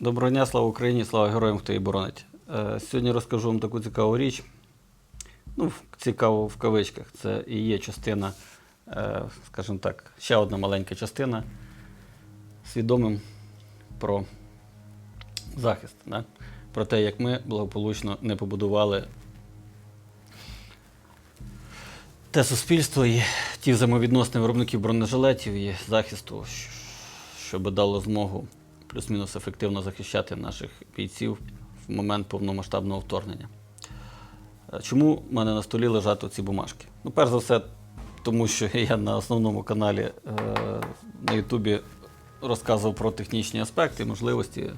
Доброго дня, слава Україні, слава героям, хто її боронить. Е, Сьогодні розкажу вам таку цікаву річ. Ну, цікаву в кавичках. Це і є частина, е, скажімо так, ще одна маленька частина свідомим про захист. Да? Про те, як ми благополучно не побудували те суспільство і ті взаємовідносини виробників бронежилетів і захисту, щ- щоб дало змогу плюс-мінус ефективно захищати наших бійців в момент повномасштабного вторгнення. Е, Чому в мене на столі лежать ці бумажки? Ну, перш за все, тому що я на основному каналі е, на Ютубі розказував про технічні аспекти, можливості,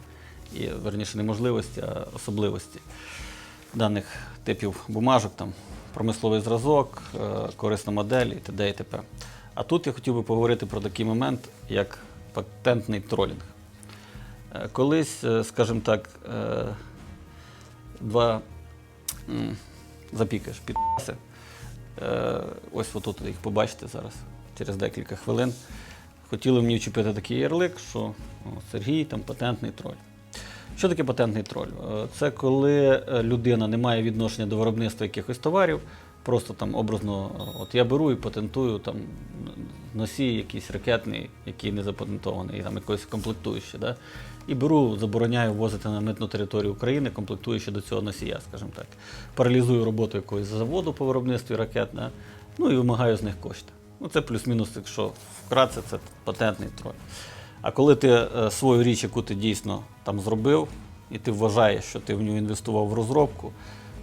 і верніше не можливості, а особливості даних типів бумажок, там, промисловий зразок, е, корисна модель і т.д. і т.п. А тут я хотів би поговорити про такий момент, як патентний тролінг. Е, Колись, е, скажімо так, е, два підписи. Е, Ось отут їх побачите зараз, через декілька хвилин. Хотіли мені вчепити такий ярлик, що Сергій там патентний троль. Що таке патентний троль? Це коли людина не має відношення до виробництва якихось товарів, просто там образно, от я беру і патентую там носій якийсь ракетний, який не запатентований, там якось комплектуючий. Да? І беру, забороняю ввозити на митну територію України, комплектуючи до цього носія, скажімо так. Паралізую роботу якогось заводу по виробництві ракет, да? ну і вимагаю з них кошти. Ну, це плюс-мінус, якщо вкратце, це патентний троль. А коли ти е, свою річ, яку ти дійсно там зробив, і ти вважаєш, що ти в нього інвестував в розробку,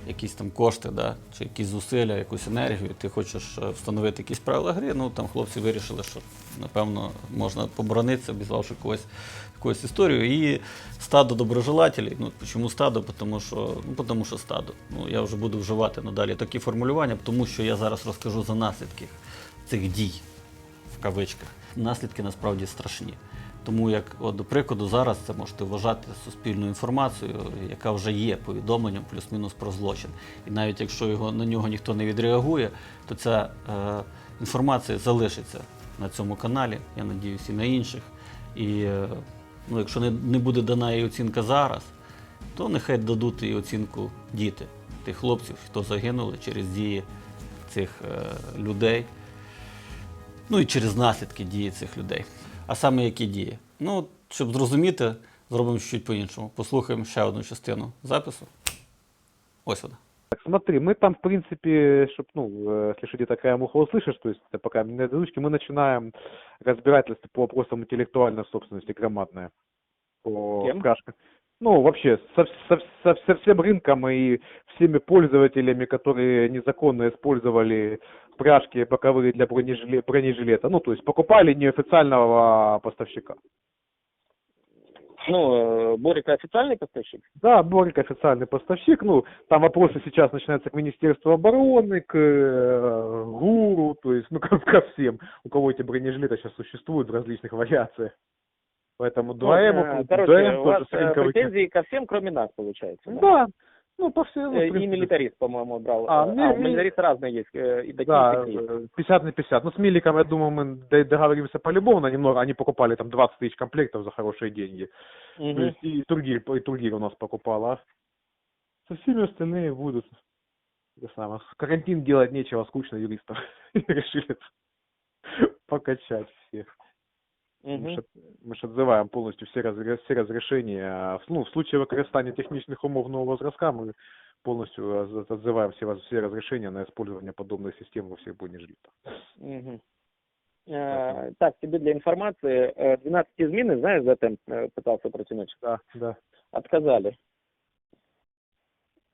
якісь там кошти, да, чи якісь зусилля, якусь енергію, ти хочеш е, встановити якісь правила гри, ну там хлопці вирішили, що напевно можна поборонитися, обізвавши когось якусь історію. І стадо доброжелателів. Ну, чому стадо? Тому що, ну, тому що стадо. Ну, я вже буду вживати надалі такі формулювання, тому що я зараз розкажу за наслідки цих дій в кавичках. Наслідки насправді страшні. Тому як, от, до прикладу, зараз це можете вважати суспільною інформацією, яка вже є повідомленням плюс-мінус про злочин. І навіть якщо його, на нього ніхто не відреагує, то ця е, інформація залишиться на цьому каналі, я надіюсь, і на інших. І е, ну, якщо не, не буде дана їй оцінка зараз, то нехай дадуть і оцінку діти, тих хлопців, хто загинули через дії цих е, людей ну і через наслідки дії цих людей А саме які дії? Ну, от, щоб зрозуміти, зробимо чуть по-іншому. Послухаємо ще одну частину запису. Ось вона. Так, смотри, мы там, в принципе, чтоб, ну, э, если что, где такая муха услышишь, то есть это пока не озвучки, мы начинаем разбирательство по вопросам интеллектуальной собственности громадное. По Кем? пряжкам. Ну, вообще, со, со, со, со всем рынком и всеми пользователями, которые незаконно использовали пряжки боковые для бронежиле- бронежилета. Ну, то есть покупали неофициального поставщика. Ну, э, Борик официальный поставщик? Да, Борик официальный поставщик. Ну, там вопросы сейчас начинаются к Министерству обороны, к э, ГУРу, то есть, ну, ко, ко всем, у кого эти бронежилеты сейчас существуют в различных вариациях. Поэтому Ну, 2М, э, короче, 2М у вас э, претензии ко всем, кроме нас, получается. да? Да, ну, по всему. в Э, И милитарист, по-моему, брал. А, А, ми- а, ми- милитарист разные есть, и такие, Да, и такие. э, 50 на 50. Ну, с Миликом, я думаю, мы договоримся по-любому на немного. Они покупали там 20 тысяч комплектов за хорошие деньги. То Мгм. есть и Тургир, и Тургир у нас покупала. а Со всеми остальные будут. Это самое, с карантин делать нечего, скучно юристов. Решили покачать всех. Мы Мгм. ж, отзываем полностью все, разре- все разрешения. А Ну, в случае використання технічних умов нового зразка мы полностью отзываем все, все разрешения на использование подобных систем во всех бронежилетах. Мгм. Э, Так, тебе для информации, э, 12 измены, знаешь, затем э, пытался протянуть, Да, да. отказали.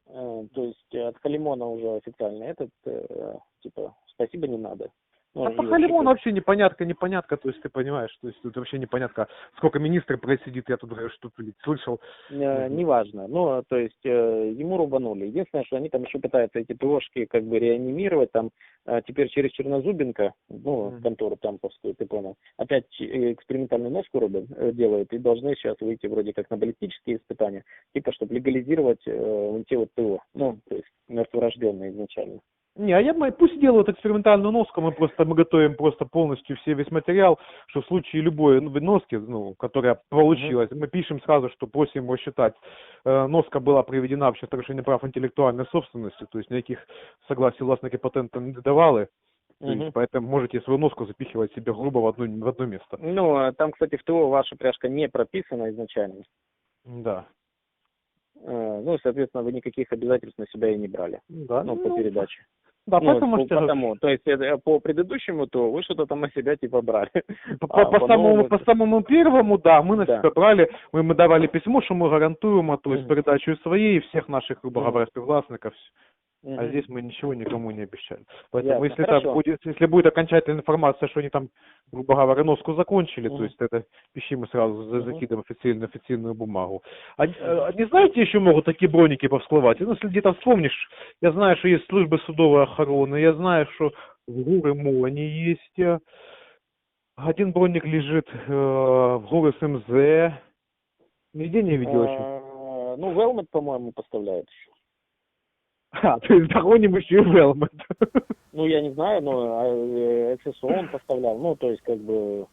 Э, То есть э, от Халимона уже официально этот, э, типа, спасибо не надо. Ну, А по Халимону вообще непонятка, непонятка, то есть ты понимаешь, то есть тут вообще непонятка, сколько министров просидит, я тут говорю, что блин, слышал, Э, неважно. Ну, то есть э, ему рубанули. Единственное, что они там еще пытаются эти ПОшки как бы реанимировать, там э, теперь через Чернозубенко, ну, контору тамповскую, ты понял, опять э, экспериментальную ножку робят, э, делают, и должны сейчас выйти вроде как на баллистические испытания, типа, чтобы легализировать э, те вот ПО, ну, то есть мертворожденные изначально. Не, а я бы- пусть делают экспериментальную носку, мы просто мы готовим просто полностью все весь материал, что в случае любой ну, носки, ну, которая получилась, мы пишем сразу, что просим его считать. Э, носка была приведена в нарушение прав интеллектуальной собственности, то есть никаких согласий властники патента не давали. Есть, Мгм. поэтому можете свою носку запихивать себе грубо в одно, в одно место. Ну, а там, кстати, в ТО ваша пряжка не прописана изначально. Да. Э, Ну, соответственно, вы никаких обязательств на себя и не брали. Да, Ну, по передаче. Да, Ну, поэтому по, потому. То есть это, по предыдущему ТО вы что-то там на себя типа брали. По, А, по, по самому, по самому первому, да, мы на Да. себя брали, мы, мы давали письмо, что мы гарантуем, а то есть передачу своей и всех наших, грубо говоря, співвласников. А Мгм. здесь мы ничего никому не обещали. Поэтому Ясно, если хорошо. так будет, если будет окончательная информация, что они там, грубо говоря, носку закончили, Мгм. то есть это пищи мы сразу за- Мгм. закидываем официально официальную бумагу. А, э, не знаете, еще могут такие броники повсплывать? Ну, если где-то вспомнишь, я знаю, что есть службы судовой охраны, я знаю, что в ГУРМУ они есть. э, Один броник лежит э, в горы СМЗ. Нигде не видел еще. Э, Ну, Велмет, по-моему, поставляет еще. А, то есть догоним еще и Велмет. Ну, я не знаю, но э, ССО он поставлял. Ну, то есть, как бы...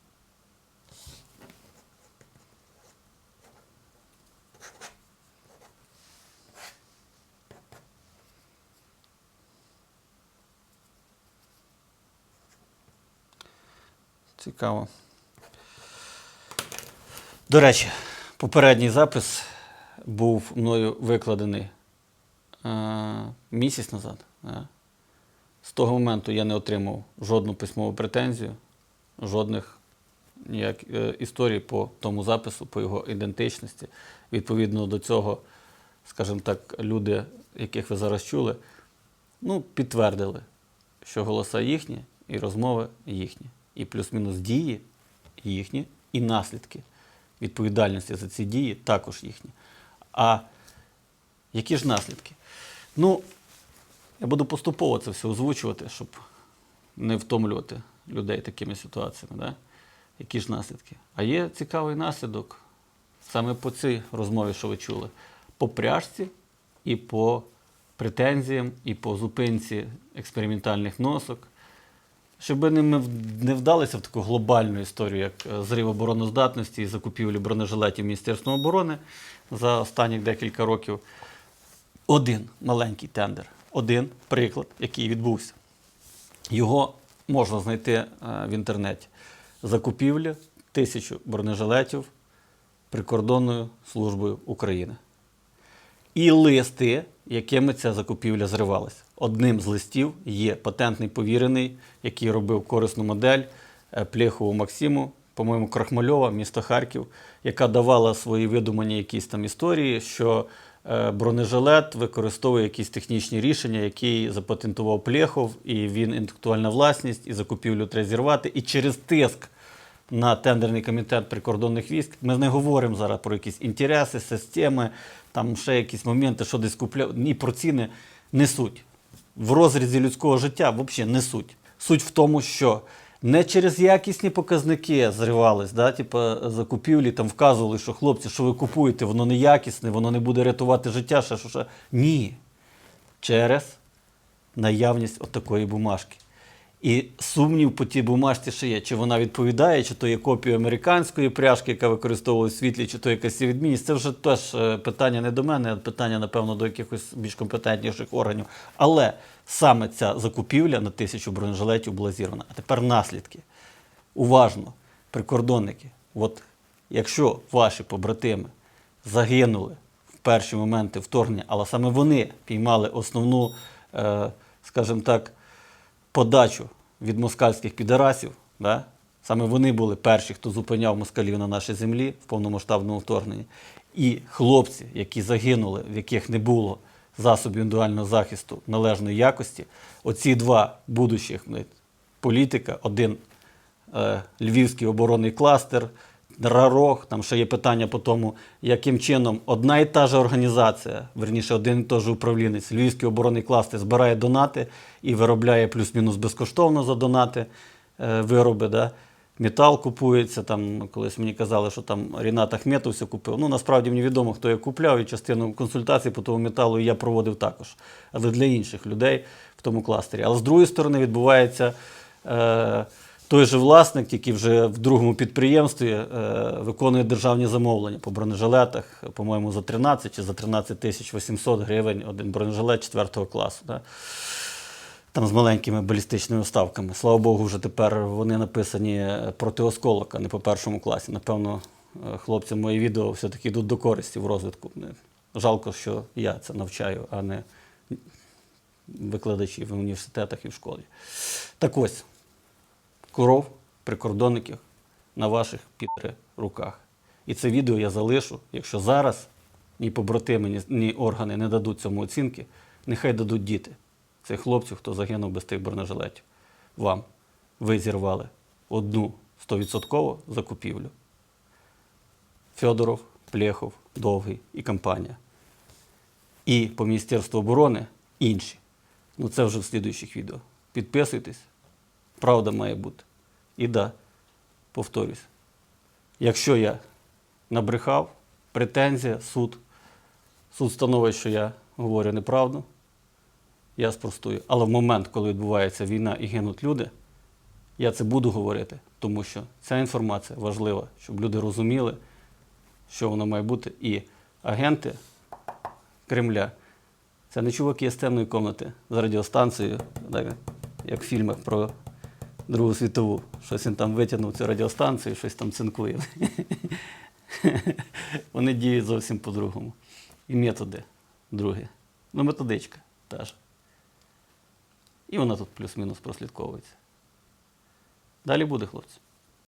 Цікаво. До речі, попередній запис був мною викладений місяць назад. Е. З того моменту я не отримав жодну письмову претензію, жодних ніяк, е, історій по тому запису, по його ідентичності. Відповідно до цього, скажімо так, люди, яких ви зараз чули, ну, підтвердили, що голоса їхні і розмови їхні. І плюс-мінус дії їхні, і наслідки відповідальності за ці дії також їхні. А які ж наслідки? Ну, я буду поступово це все озвучувати, щоб не втомлювати людей такими ситуаціями. Да? Які ж наслідки? А є цікавий наслідок саме по цій розмові, що ви чули, по пряжці і по претензіям, і по зупинці експериментальних носок. Щоб ми не вдалися в таку глобальну історію, як е, зрив обороноздатності і закупівлю бронежилетів Міністерством оборони за останні декілька років. Один маленький тендер, один приклад, який відбувся. Його можна знайти е, в інтернеті. Закупівля тисячу бронежилетів прикордонною службою України. І листи, якими ця закупівля зривалася. Одним з листів є патентний повірений, який робив корисну модель е, Плєхову Максиму, по-моєму, Крахмальова, місто Харків, яка давала свої видумані якісь там історії, що бронежилет використовує якісь технічні рішення, які запатентував Плєхов, і він інтелектуальна власність, і закупівлю треба зірвати. І через тиск на тендерний комітет прикордонних військ. Ми не говоримо зараз про якісь інтереси, системи, там ще якісь моменти, що десь купляють. Ні, про ціни не суть. В розрізі людського життя взагалі не суть. Суть в тому, що не через якісні показники зривались, да, типу, закупівлі, там вказували, що хлопці, що ви купуєте, воно не якісне, воно не буде рятувати життя, ще що, ще. Ні. Через наявність отакої бумажки. І сумнів по тій бумажці ще є, чи вона відповідає, чи то є копія американської пряжки, яка використовує світлі, чи то якась відмінність. Це вже теж е, питання не до мене, а питання, напевно, до якихось більш компетентніших органів. Але саме ця закупівля на тисячу бронежилетів була зірвана. А тепер наслідки. Уважно, прикордонники. От якщо ваші побратими загинули в перші моменти вторгнення, але саме вони піймали основну, е, скажімо так, подачу від москальських підарасів. Да? Саме вони були перші, хто зупиняв москалів на нашій землі в повномасштабному вторгненні. І хлопці, які загинули, в яких не було засобів індивідуального захисту належної якості, оці два будущих політика, один е, Львівський оборонний кластер, Рарох, там ще є питання по тому, яким чином одна і та ж організація, верніше, один і той же управлінець, Львівський оборонний кластер збирає донати і виробляє плюс-мінус безкоштовно за донати е, вироби. Да? метал купується. Там колись мені казали, що там Рінат Ахметов все купив. Ну насправді мені відомо, хто його купляв, і частину консультацій по тому металу я проводив також. Але для інших людей в тому кластері. Але з другої сторони відбувається. Е, той же власник, який вже в другому підприємстві е, виконує державні замовлення по бронежилетах, по-моєму, за 13 чи за 13 тисяч 800 гривень один бронежилет 4 класу. Да? Там з маленькими балістичними вставками. Слава Богу, вже тепер вони написані проти осколок, а не по першому класі. Напевно, е, хлопцям мої відео все-таки йдуть до користі в розвитку. Жалко, що я це навчаю, а не викладачі в університетах і в школі. Так ось, коров прикордонників на ваших підре руках. І це відео я залишу. Якщо зараз ні побратими, ні, органи не дадуть цьому оцінки, нехай дадуть діти цих хлопців, хто загинув без тих бронежилетів. Вам. Ви зірвали одну 100% закупівлю. Федоров, Плєхов, Довгий і компанія. І по Міністерству оборони інші. Ну це вже в слідуючих відео. Підписуйтесь. Правда має бути. І да, повторюсь. Якщо я набрехав, претензія, суд. Суд встановить, що я говорю неправду, я спростую. Але в момент, коли відбувається війна і гинуть люди, я це буду говорити, тому що ця інформація важлива, щоб люди розуміли, що воно має бути. І агенти Кремля це не чуваки з темної кімнати з радіостанцією, як в фільмах про Другу світову. Щось він там витягнув цю радіостанцію, щось там цинкує. Вони діють зовсім по-другому. І методи другі. Ну, методичка та ж. І вона тут плюс-мінус прослідковується. Далі буде, хлопці.